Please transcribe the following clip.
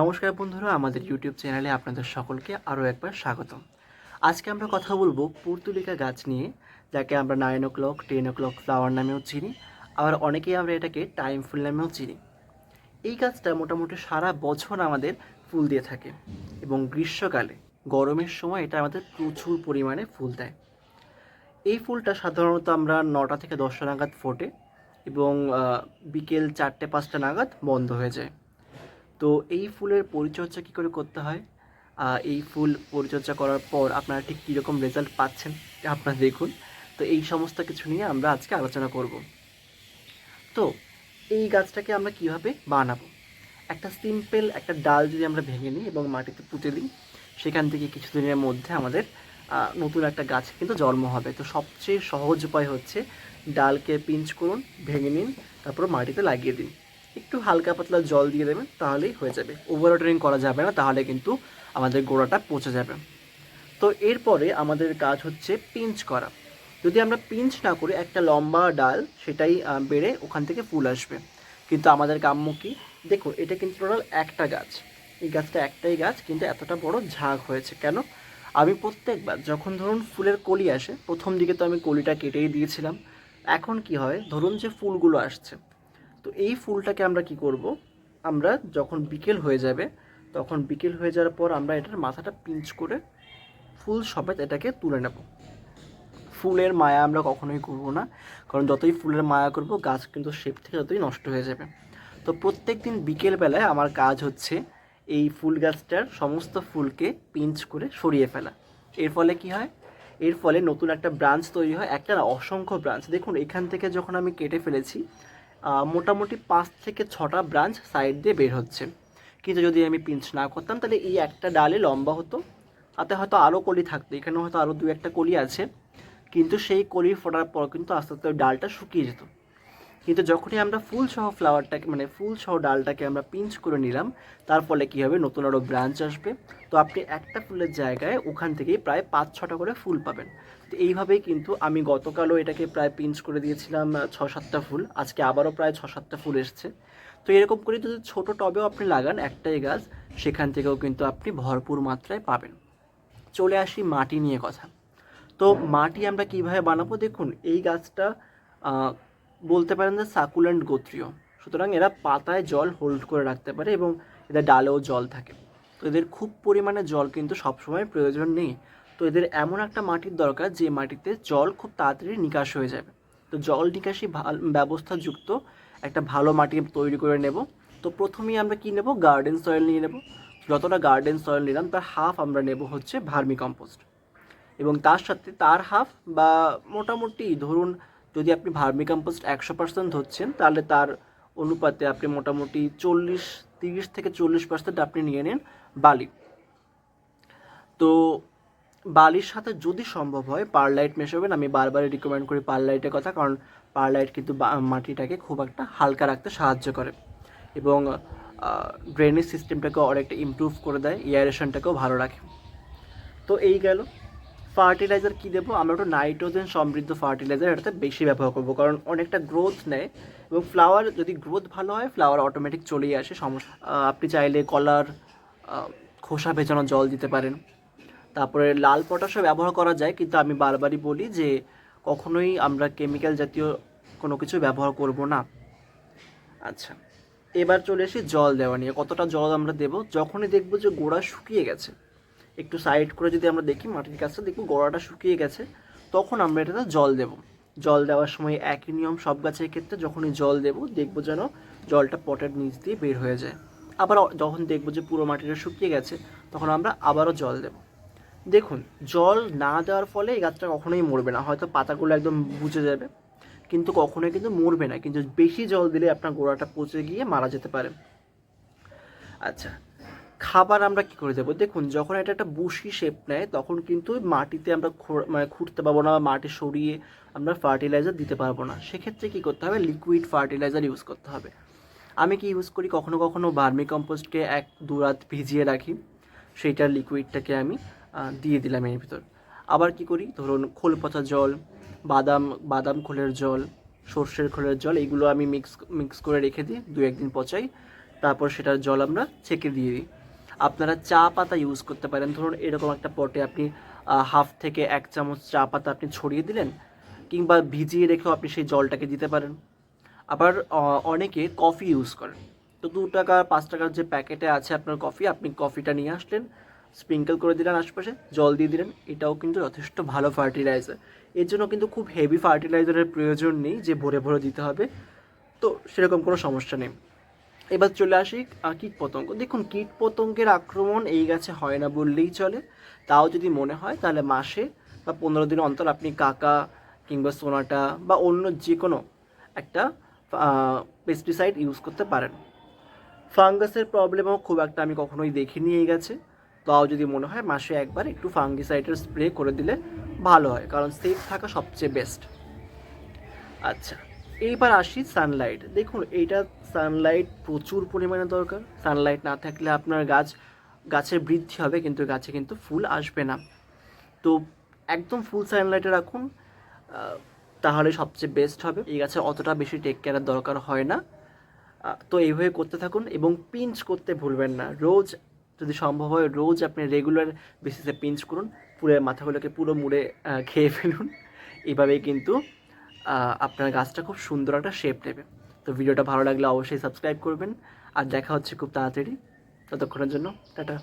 নমস্কার বন্ধুরা, আমাদের ইউটিউব চ্যানেলে আপনাদের সকলকে আরও একবার স্বাগতম। আজকে আমরা কথা বলব পুর্তুলিকা গাছ নিয়ে, যাকে আমরা nine o'clock ten o'clock flower নামেও চিনি। আবার অনেকেই আমরা এটাকে টাইম ফুল নামেও চিনি। এই গাছটা মোটামুটি সারা বছর আমাদের ফুল দিয়ে থাকে এবং গ্রীষ্মকালে, গরমের সময় এটা আমাদের প্রচুর পরিমাণে ফুল দেয়। এই ফুলটা সাধারণত আমরা নটা থেকে দশটা নাগাদ ফোটে এবং বিকেল চারটে, পাঁচটা নাগাদ বন্ধ হয়ে যায়। তো এই ফুলের পরিচর্যা কী করে করতে হয়? এই ফুল পরিচর্যা করার পর আপনারা ঠিক কীরকম রেজাল্ট পাচ্ছেন? আপনারা দেখুন। তো এই সমস্ত কিছু নিয়ে আমরা আজকে আলোচনা করব। তো এই গাছটাকে আমরা কীভাবে বানাবো? একটা সিম্পল একটা ডাল যদি আমরা ভেঙে নিই এবং মাটিতে পুঁতে দিই, সেখান থেকে কিছুদিনের মধ্যে আমাদের নতুন একটা গাছ কিন্তু জন্ম হবে। তো সবচেয়ে সহজ উপায় হচ্ছে ডালকে পিঞ্চ করুন, ভেঙে নিন, তারপর মাটিতে লাগিয়ে দিন। একটু হালকা পাতলা জল দিয়ে দেবেন, তাহলেই হয়ে যাবে। ওভার ওয়াটারিং করা যাবে না, তাহলে কিন্তু আমাদের গোড়াটা পচে যাবে। তো এরপরে আমাদের কাজ হচ্ছে পিঞ্চ করা। যদি আমরা পিঞ্চ না করে একটা লম্বা ডাল সেটাই বেড়ে ওখান থেকে ফুল আসবে। কিন্তু আমাদের কাম্য কি? দেখুন, এটা কিন্তু টোটাল একটা গাছ। এই গাছটা একটাই গাছ, কিন্তু এতটা বড় ঝাঁক হয়েছে। কেন? আমি প্রত্যেকবার যখন ধরুন ফুলের কলি আসে, প্রথম দিকে তো আমি কলিটা কেটেই দিয়েছিলাম। এখন কি হয়? ধরুন যে ফুলগুলো আসছে। তো এই ফুলটাকে আমরা কি করব? আমরা যখন বিকেল হয়ে যাবে, তখন বিকেল হয়ে যাওয়ার পর আমরা এটার মাথাটা পিঞ্চ করে ফুল সমেত এটাকে তুলে নেব। ফুলের মায়া আমরা কখনোই করব না, কারণ যতই ফুলের মায়া করব, গাছ কিন্তু শেপ থেকে ততই নষ্ট হয়ে যাবে। তো প্রত্যেক দিন বিকেলবেলায় আমার কাজ হচ্ছে এই ফুল গাছটার সমস্ত ফুলকে পিঞ্চ করে সরিয়ে ফেলা। এর ফলে কি হয়? এর ফলে নতুন একটা ব্রাঞ্চ তৈরি হয়, একটা অসংখ্য ব্রাঞ্চ দেখুন, এখান থেকে যখন আমি কেটে ফেলেছি মোটামুটি পাঁচ থেকে ছটা ব্রাঞ্চ সাইড দিয়ে বের হচ্ছে। কিন্তু যদি আমি পিঞ্চ না করতাম, তাহলে এই একটা ডালে লম্বা হতো। তাতে হয়তো আরও কলি থাকতো। এখানে হয়তো আরও দু একটা কলি আছে। কিন্তু সেই কলি ফোটার পর কিন্তু আস্তে আস্তে ডালটা শুকিয়ে যেত। কিন্তু যখনই আমরা ফুল সহ ফ্লাওয়ারটাকে মানে ফুল সহ ডালটাকে আমরা পিঞ্চ করে নিলাম, তার ফলে কী হবে? নতুন আরও ব্রাঞ্চ আসবে। তো আপনি একটা ফুলের জায়গায় ওখান থেকেই প্রায় পাঁচ ছটা করে ফুল পাবেন। তো এইভাবেই কিন্তু আমি গতকালও এটাকে প্রায় পিঞ্চ করে দিয়েছিলাম ছ সাতটা ফুল। আজকে আবারও প্রায় ছ সাতটা ফুল এসছে। তো এরকম করে যদি ছোটো টবেও আপনি লাগান একটাই গাছ, সেখান থেকেও কিন্তু আপনি ভরপুর মাত্রায় পাবেন। চলে আসি মাটি নিয়ে কথা। তো মাটি আমরা কীভাবে বানাবো? দেখুন, এই গাছটা বলতে পারেন যে সাকুলেন্ট গোত্রীয়। সুতরাং এরা পাতায় জল হোল্ড করে রাখতে পারে এবং এদের ডালেও জল থাকে। তো এদের খুব পরিমাণে জল কিন্তু সবসময় প্রয়োজন নেই। তো এদের এমন একটা মাটির দরকার যে মাটিতে জল খুব তাড়াতাড়ি নিকাশ হয়ে যাবে। তো জল নিকাশি ভাল- ব্যবস্থাযুক্ত একটা ভালো মাটি তৈরি করে নেব। তো প্রথমেই আমরা কি নেব? গার্ডেন সয়েল নিয়ে নেব। যতটা গার্ডেন সয়েল নিলাম, তার হাফ আমরা নেব হচ্ছে ভার্মি কম্পোস্ট। এবং তার সাথে, তার হাফ বা মোটামুটি ধরুন যদি আপনি ভার্মি কম্পোস্ট একশো পার্সেন্ট ধরছেন, তাহলে তার অনুপাতে আপনি মোটামুটি চল্লিশ, তিরিশ থেকে চল্লিশ পার্সেন্ট আপনি নিয়ে নিন বালি। তো বালির সাথে যদি সম্ভব হয় পারলাইট মেশাবেন। আমি বারবারই রিকমেন্ড করি পারলাইটের কথা, কারণ পারলাইট কিন্তু মাটিটাকে খুব একটা হালকা রাখতে সাহায্য করে এবং ড্রেনেজ সিস্টেমটাকে অনেকটা ইমপ্রুভ করে দেয় এয়ারেশনটাকেও ভালো রাখে। তো এই গেল ফার্টিলাইজার কী দেবো? আমরা একটু নাইট্রোজেন সমৃদ্ধ ফার্টিলাইজার এটাতে বেশি ব্যবহার করব, কারণ অনেকটা গ্রোথ নেয় এবং ফ্লাওয়ার যদি গ্রোথ ভালো হয় ফ্লাওয়ার অটোমেটিক চলেই আসে। সমস্যা আপনি চাইলে কলার খোসা ভেজানো জল দিতে পারেন। তারপরে লাল পটাশও ব্যবহার করা যায়, কিন্তু আমি বারবারই বলি যে কখনোই আমরা কেমিক্যাল জাতীয় কোনো কিছু ব্যবহার করব না। আচ্ছা এবার চলে এসে জল দেওয়া নিয়ে, কতটা জল আমরা দেব? যখনই দেখব যে গোড়া শুকিয়ে গেছে একটু সাইড করে যদি আমরা দেখি, মাটির কাছে দেখব গোড়াটা শুকিয়ে গেছে, তখন আমরা এটাতে জল দেব। জল দেওয়ার সময় একই নিয়ম সব গাছের ক্ষেত্রে, যখনই জল দেব, দেখব যেন জলটা পটের নিচ দিয়ে বের হয়ে যায়। আবার যখন দেখব যে পুরো মাটিটা শুকিয়ে গেছে, তখন আমরা আবারও জল দেব। দেখুন, জল না দেওয়ার ফলে এই গাছটা কখনোই মরবে না। হয়তো পাতাগুলো একদম বুঝে যাবে, কিন্তু কখনোই কিন্তু মরবে না। কিন্তু বেশি জল দিলে আপনার গোড়াটা পচে গিয়ে মারা যেতে পারে। আচ্ছা খাবার আমরা কি করে দেবো দেখুন, যখন এটা একটা বুশি শেপ নেয়, তখন কিন্তু মাটিতে আমরা মানে খুঁড়তে পারব না মাটি সরিয়ে আমরা ফার্টিলাইজার দিতে পারব না। সেক্ষেত্রে কি করতে হবে? লিকুইড ফার্টিলাইজার ইউজ করতে হবে। আমি কি ইউজ করি? কখনো কখনো ভার্মি কম্পোস্টকে এক দু রাত ভিজিয়ে রাখি। সেইটার লিকুইডটাকে আমি দিয়ে দিলাম এর ভিতর। আবার কি করি? ধরুন, খোল পচা জল, বাদাম বাদাম খোলের জল, সর্ষের খোলের জল, এগুলো আমি মিক্স মিক্স করে রেখে দিই দু একদিন পচাই, তারপর সেটার জল আমরা ছেঁকে দিয়ে দিই। আপনারা চা পাতা ইউজ করতে পারেন। ধরুন, এরকম একটা পটে আপনি হাফ থেকে এক চামচ চা পাতা আপনি ছড়িয়ে দিলেন, কিংবা ভিজিয়ে রেখেও আপনি সেই জলটাকে দিতে পারেন। আবার অনেকে কফি ইউজ করেন। তো দু টাকা, পাঁচ টাকার যে প্যাকেটে আছে আপনার কফি আপনি কফিটা নিয়ে আসলেন স্প্রিঙ্কল করে দিলেন আশপাশে, জল দিয়ে দিলেন। এটাও কিন্তু যথেষ্ট ভালো ফার্টিলাইজার এর জন্য কিন্তু খুব হেভি ফার্টিলাইজারের প্রয়োজন নেই, যে ভরে ভরে দিতে হবে। তো সেরকম কোনো সমস্যা নেই। এবার চলে আসি কীট পতঙ্গ। দেখুন, কীট পতঙ্গের আক্রমণ এই গাছে হয় না বললেই চলে। তাও যদি মনে হয়, তাহলে মাসে বা পনেরো দিন অন্তর আপনি কাকা কিংবা সোনাটা বা অন্য যে কোনো একটা পেস্টিসাইড ইউজ করতে পারেন। ফাঙ্গাসের প্রবলেমও খুব একটা আমি কখনোই দেখিনি এই গাছে। তাও যদি মনে হয়, মাসে একবার একটু ফাঙ্গিসাইডের স্প্রে করে দিলে ভালো হয়, কারণ সেফ থাকা সবচেয়ে বেস্ট আচ্ছা। এইবার আসি সানলাইট দেখুন, এইটা সানলাইট প্রচুর পরিমাণে দরকার। সানলাইট না থাকলে আপনার গাছ, গাছের বৃদ্ধি হবে কিন্তু গাছে কিন্তু ফুল আসবে না। তো একদম ফুল সানলাইটে রাখুন তাহলে সবচেয়ে বেস্ট হবে। এই গাছে অতটা বেশি টেক কেয়ারের দরকার হয় না। তো এইভাবে করতে থাকুন এবং পিঞ্চ করতে ভুলবেন না। রোজ যদি সম্ভব হয়, রোজ আপনি রেগুলার বেসিসে পিঞ্চ করুন। পুরো মাথাগুলোকে পুরো মুড়ে খেয়ে ফেলুন। এইভাবেই কিন্তু আপনার গাছটা খুব সুন্দর একটা শেপ নেবে। তো ভিডিওটা ভালো লাগলে অবশ্যই সাবস্ক্রাইব করবেন। আর দেখা হচ্ছে খুব তাড়াতাড়ি। ততক্ষণের জন্য, টাটা।